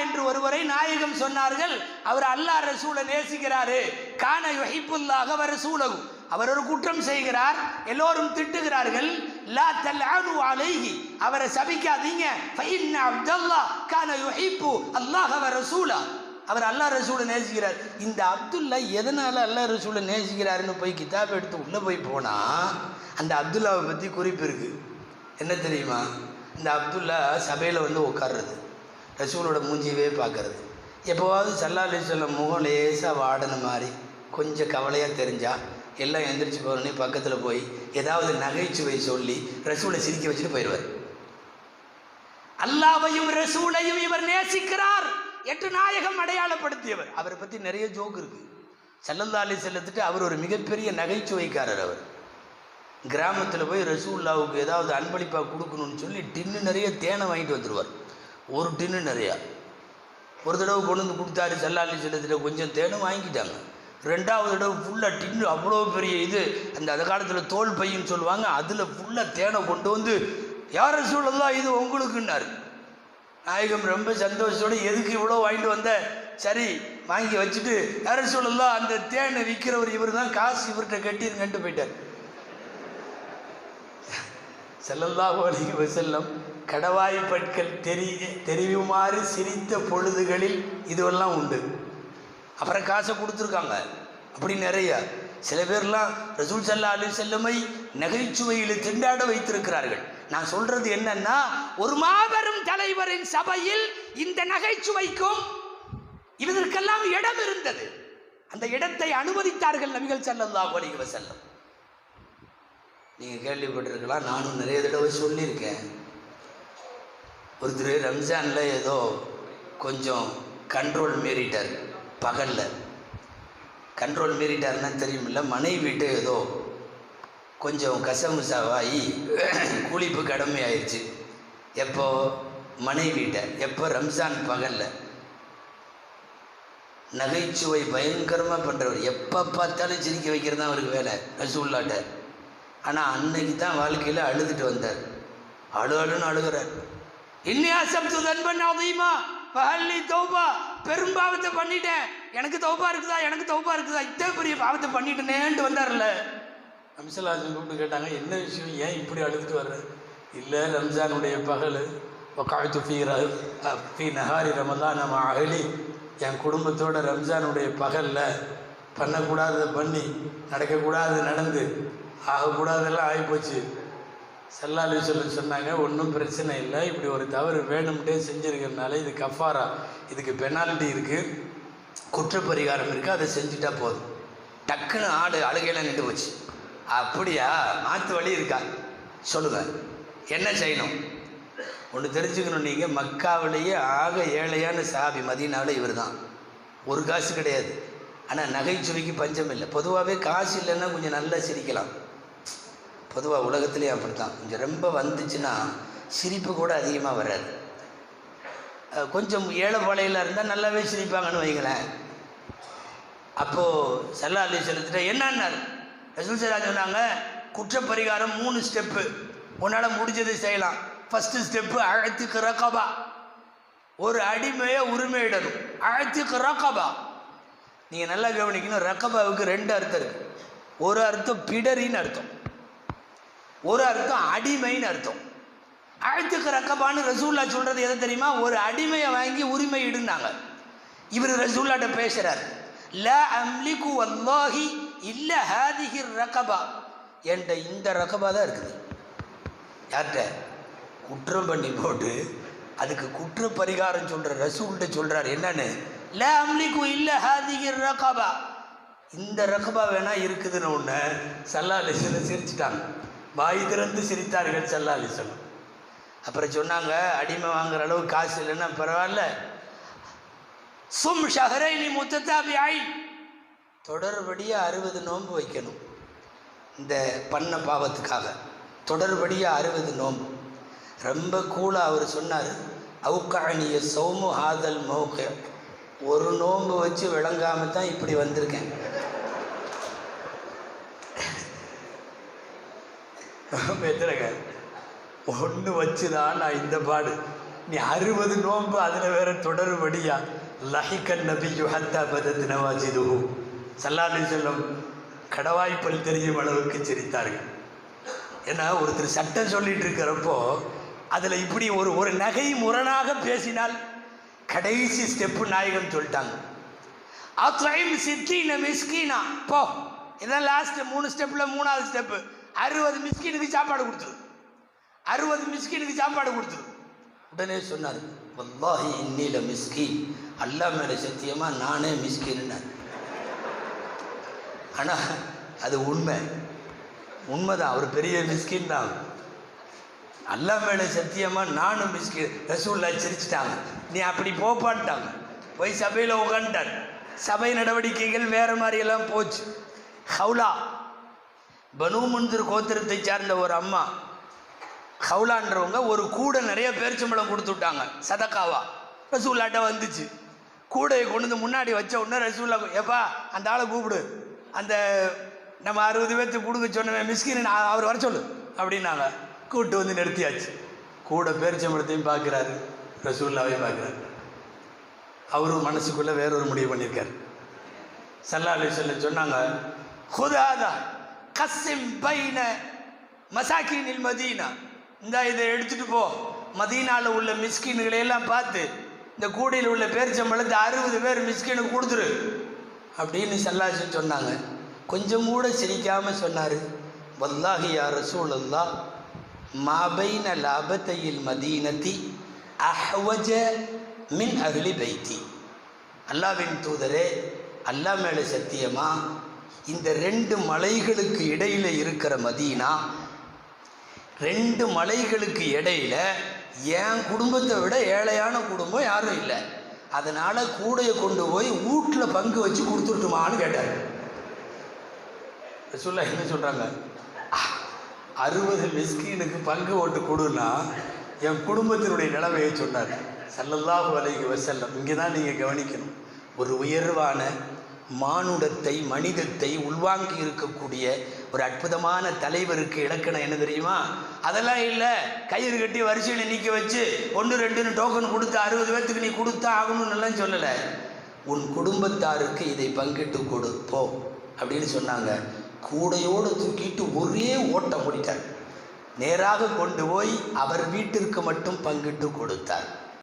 என்று ஒருவரை நாயகம் சொன்னார்கள். அவர் அல்லாஹ் ரசூலை நேசிக்கிறாரு. கான யுஹிப்புல்லாக அவர் ரசூலகு அவர் ஒரு குற்றம் செய்கிறார். எல்லோரும் திட்டுகிறார்கள். லா தல்லானு அலைஹி. அவரை சபிக்காதீங்க. ஃபைன் அப்துல்லா கான யுஹிப்பு அல்லாஹ் வ ரசூலா. அவர் அல்லாஹ் ரசூலை நேசிக்கிறார். இந்த அப்துல்லா எதனால அல்லாஹ் ரசூலை நேசிக்கிறாருன்னு போய் கிதாப் எடுத்து உள்ள போய் போனா அந்த அப்துல்லாவை பத்தி குறிப்பு இருக்கு. என்ன தெரியுமா? இந்த அப்துல்லா சபையில் வந்து உட்கார்றது ரசூலோட மூஞ்சியவே பார்க்கறது. எப்போவாவது சல்லா அலி சொல்லம் முகம் லேசாக வாடின மாதிரி கொஞ்சம் கவலையாக தெரிஞ்சால் எல்லாம் எந்திரிச்சு போகிறோன்னே பக்கத்தில் போய் ஏதாவது நகைச்சுவை சொல்லி ரசூலை சிரிக்க வச்சுட்டு போயிடுவார். அல்லாவையும் ரசூலையும் இவர் நேசிக்கிறார் என்று நாயகம் அடையாளப்படுத்தியவர். அவரை பற்றி நிறைய ஜோக் இருக்குது சல்லல்லா அலி செல்லத்துட்டு அவர் ஒரு மிகப்பெரிய நகைச்சுவைக்காரர் அவர். கிராமத்தில் போய் ரசூல்லாவுக்கு ஏதாவது அன்பளிப்பாக கொடுக்கணும்னு சொல்லி டின்னு நிறைய தேனை வாங்கிட்டு வந்துடுவார் ஒரு டின்னு நிறையா. ஒரு தடவை கொண்டு வந்து கொடுத்தாரு செல்லாலி செல்லத்தில் கொஞ்சம் தேனும் வாங்கிட்டாங்க ரெண்டாவது தடவை ஃபுல்லாக டின்னு அவ்வளோ பெரிய இது. அந்த அந்த காலத்தில் தோல் பையன்னு சொல்லுவாங்க அதில் ஃபுல்லாக தேனை கொண்டு வந்து யார் சூழல்லாம் இது உங்களுக்குன்னாரு. நாயகம் ரொம்ப சந்தோஷத்தோட எதுக்கு இவ்வளோ வாங்கிட்டு வந்த? சரி வாங்கி வச்சுட்டு யார் சூழல்லாம் அந்த தேனை விற்கிறவர் இவர் தான் காசு இவர்கிட்ட கட்டிருங்கன்ட்டு போயிட்டார். செல்லல்லா அலைஹி செல்லம் கடவாய் தெரி தெரிய தெரியுமாறு சிரித்த பொழுதுகளில் இதுவெல்லாம் உண்டு. அப்புறம் காசை கொடுத்துருக்காங்க. அப்படி நிறைய. சில பேர்லாம் ரசூல் சல்லா அலி செல்லமை நகைச்சுவையில் திண்டாட வைத்திருக்கிறார்கள். நான் சொல்றது என்னன்னா ஒரு மாபெரும் தலைவரின் சபையில் இந்த நகைச்சுவைக்கும் இதற்கெல்லாம் இடம் இருந்தது. அந்த இடத்தை அனுமதித்தார்கள் நபிகள் செல்லல்லா அலைஹி செல்லம் நீங்கள் கேள்விப்பட்டிருக்கலாம் நானும் நிறைய தடவை சொல்லியிருக்கேன். ஒருத்தர் ரம்ஜானில் ஏதோ கொஞ்சம் கண்ட்ரோல் மீறிட்டார் பகலில். கண்ட்ரோல் மீறிட்டாருன்னா தெரியுமில்ல மனைவிட்டு ஏதோ கொஞ்சம் கசமுசாவாகி கூலிப்பு கடமையாயிருச்சு எப்போ? மனைவிட்ட எப்போ? ரம்ஜான் பகலில். நகைச்சுவை பயங்கரமாக பண்ணுறவர் எப்போ பார்த்தாலும் சிரிக்க வைக்கிறது தான் அவருக்கு வேலை ரசூல்லாட்ட ஆனால் அன்னைக்கு தான் வாழ்க்கையில் அழுதுட்டு வந்தார். அழு அழுன்னு அழுகிறார். இன்னியா சப்து தன்பன் அதிகமா தௌபா. பெரும் பாவத்தை பண்ணிட்டேன். எனக்கு தௌபா இருக்குதா? எனக்கு தௌபா இருக்குதா? இத்தனை பெரிய பாவத்தை பண்ணிட்டேனேன்ட்டு வந்தார்ல ரம்சலாஜன் கூப்பிட்டு கேட்டாங்க என்ன விஷயம்? ஏன் இப்படி அழுதுட்டு வர்ற? இல்லை ரம்ஜானுடைய பகல். உக்காழ்த்து ஃபீ ர ஃபீ நஹாரி ரமதான் நம்ம அகலி. என் குடும்பத்தோட ரம்ஜானுடைய பகலில் பண்ணக்கூடாததை பண்ணி நடக்கக்கூடாது நடந்து ஆகக்கூடாதெல்லாம் ஆகிப்போச்சு. செல்லாலி சொல்லி சொன்னாங்க ஒன்றும் பிரச்சனை இல்லை. இப்படி ஒரு தவறு வேணும்ட்டே செஞ்சுருக்கிறதுனால இது கஃபாரா. இதுக்கு பெனால்ட்டி இருக்குது குற்றப்பரிகாரம் இருக்குது அதை செஞ்சுட்டா போதும். டக்குன்னு ஆடு அழுகையெல்லாம் நின்று போச்சு. அப்படியா? மாற்று வழி இருக்கா? சொல்லுங்கள் என்ன செய்யணும்? ஒன்று தெரிஞ்சுக்கணும் நீங்கள் மக்காவிலேயே ஆக ஏழையான சாபி மதியனாவில் இவர் தான் ஒரு காசு கிடையாது. ஆனால் நகைச்சுவைக்கு பஞ்சம் இல்லை. பொதுவாகவே காசு இல்லைன்னா கொஞ்சம் நல்லா சிரிக்கலாம். பொதுவாக உலகத்துலேயே அப்படி தான் கொஞ்சம் ரொம்ப வந்துச்சுன்னா சிரிப்பு கூட அதிகமாக வராது. கொஞ்சம் ஏழைப்பாளையில் இருந்தால் நல்லாவே சிரிப்பாங்கன்னு வைங்களேன். அப்போது சல்லா அலி செலுத்திட்ட என்னன்னார்? ரசூல் சராஜ் சொன்னாங்க குற்றப்பரிகாரம் மூணு ஸ்டெப்பு உன்னால் முடிஞ்சதை செய்யலாம். ஃபஸ்ட்டு ஸ்டெப்பு அழத்துக்கு ரகபா. ஒரு அடிமையை உரிமையிடணும். அழத்துக்கு ரகபா. நீங்கள் நல்லா கவனிக்கணும் ரகபாவுக்கு ரெண்டு அர்த்தம் இருக்குது ஒரு அர்த்தம் பிடரின்னு அர்த்தம். ஒரு அர்த்தம் அடிமைன்னு அர்த்தம். அழுத்துக்கு ரக்கப்பான்னு ரசூல்லா சொல்றது எதை தெரியுமா? ஒரு அடிமையை வாங்கி உரிமை இடுனாங்க. இவர் ரசூல்லாட்ட பேசுறார். ல அம்லிகு வல்லாஹி இல்ல ஹாதிஹி ரகபா. என்கிட்ட இந்த ரகபா தான் இருக்குது. யார்கிட்ட? குற்றம் பண்ணி போட்டு அதுக்கு குற்ற பரிகாரம் சொல்ற ரசூல்கிட்ட சொல்றார். என்னன்னு? ல அம்லிகு இல்ல ஹாதிஹி ரகபா. இந்த ரகபா வேணா இருக்குதுன்னு ஒன்று சல்லா அலிஸ்வலம் சிரிச்சிட்டாங்க. வாய் திறந்து சிரித்தார்கள் சல்லா சொல்லும். அப்புறம் சொன்னாங்க அடிமை வாங்குற அளவு காசு இல்லைன்னா பரவாயில்ல. சும் ஷஹரை நீ முத்தத்தாபி ஆய். தொடர்படியாக அறுபது நோன்பு வைக்கணும். இந்த பண்ண பாவத்துக்காக. தொடர்படியாக அறுபது நோன்பு. ரொம்ப கூலாக அவர் சொன்னார். அவுக்காணிய சௌமு ஹாதல் மௌக. ஒரு நோன்பு வச்சு விளங்காமல் தான் இப்படி வந்திருக்கேன். எத்தனைங்க ஒன்று வச்சு தான் நான் இந்த பாடு. நீ அறுபது நோன்பு அதில் வேற தொடருபடியா? லஹிகன் நபி யுஹத்தா பதத் நவாஜிதுஹு. சல்லாலி செல்லம் கடவாய்ப்பல் தெரியும் அளவுக்கு சிரித்தார்கள். ஏன்னா ஒருத்தர் சட்டம் சொல்லிட்டு இருக்கிறப்போ அதில் இப்படி ஒரு ஒரு நகை முரணாக பேசினால் கடைசி ஸ்டெப்பு நாயகம் சொல்லிட்டாங்க. அத்ரைம் சித்தீன மிஸ்கீனா. போ. இதான் லாஸ்ட் மூணு ஸ்டெப்பில் மூணாவது ஸ்டெப்பு அறுபது மிஸ்கினுக்கு சாப்பாடு கொடுத்துரு. அறுபது மிஸ்கினுக்கு சாப்பாடு கொடுத்துரு. உடனே சொன்னார் வல்லாஹி இன்னில மிஸ்கின். அல்லா மேலே சத்தியமா நானே மிஸ்கின்னார் ஆனால் அது உண்மை. உண்மைதான் அவர் பெரிய மிஸ்கின் தான் அல்லா மேலே சத்தியமா நானும் மிஸ்கின். ரசூல்லா சிரிச்சிட்டாங்க. நீ அப்படி போப்பான்ட்டாங்க. போய் சபையில் உட்காந்துட்டார் சபை நடவடிக்கைகள் வேற மாதிரி எல்லாம் போச்சு. ஹவுலா பனு முன்திர் கோத்திரத்தை சார்ந்த ஒரு அம்மா ஹவுலான்றவங்க ஒரு கூடை நிறைய பேரிச்சம்பளம் கொடுத்து விட்டாங்க சதக்காவா. ரசூல்லாட்ட வந்துச்சு. கூடையை கொண்டு வந்து முன்னாடி வச்ச உடனே ரசூல்லா எப்பா அந்த ஆளை கூப்பிடு. அந்த நம்ம அறுபது பேர்த்துக்கு கொடுக்க சொன்ன மிஸ்கின் அவர் வர சொல்லு அப்படின்னாங்க. கூப்பிட்டு வந்து நிறுத்தியாச்சு. கூட பேரிச்சம்பளத்தையும் பார்க்குறாரு ரசூல்லாவையும் பார்க்குறாரு. அவரும் மனசுக்குள்ளே வேறொரு முடிவு பண்ணியிருக்காரு. சல்லா அலி சொல்ல சொன்னாங்க ஹுதாதான் கஸ்ஸிம் பைன மசாக்கினில் மதீனா. இந்த இதை எடுத்துகிட்டு போ. மதீனாவில் உள்ள மிஸ்கின்களை எல்லாம் பார்த்து இந்த கூடையில் உள்ள பேரிச்சம்பழத்தை அறுபது பேர் மிஸ்கினுக்கு கொடுத்துரு. அப்படின்னு சல்லாசி சொன்னாங்க. கொஞ்சம் கூட சிரிக்காமல் சொன்னார். வல்லாஹி யார் ரசூலுல்லா மாபைன லாபத்தையில் மதீனத்தி அஹ்வஜ மின் அகலி பைத்தி. அல்லாவின் தூதரே அல்லாஹ் மேலே சத்தியமா? இந்த ரெண்டு மலைகளுக்கு இடையில இருக்கிற மதீனா ரெண்டு மலைகளுக்கு இடையில என் குடும்பத்தை விட ஏழையான குடும்பம் யாரும் இல்லை. அதனால கூடையை கொண்டு போய் வீட்டில் பங்கு வச்சு கொடுத்துட்டுமான்னு கேட்டார். சொல்ல என்ன சொல்றாங்க? அறுபது மிஸ்கீனுக்கு பங்கு ஓட்டு கொடுன்னா என் குடும்பத்தினுடைய நிலைமையை சொன்னார். சல்லல்லாஹு அலைஹி வசல்லம் இங்கே தான் நீங்கள் கவனிக்கணும். ஒரு உயர்வான மானுடத்தை மனிதத்தை உள்வாங்கி இருக்கக்கூடிய ஒரு அற்புதமான தலைவருக்கு இலக்கணம் என்ன தெரியுமா? அதெல்லாம் இல்லை. கயிறு கட்டி வரிசையில் நிற்க வச்சு ஒன்று ரெண்டுன்னு டோக்கன் கொடுத்து அறுபது பேர்த்துக்கு நீ கொடுத்தா ஆகணும்னு எல்லாம் சொல்லலை. உன் குடும்பத்தாருக்கு இதை பங்கிட்டு கொடுப்போம் அப்படின்னு சொன்னாங்க. கூடையோடு தூக்கிட்டு ஒரே ஓட்டம் முடித்தார் நேராக கொண்டு போய் அவர் வீட்டிற்கு மட்டும் பங்கிட்டு கொடுத்தார்.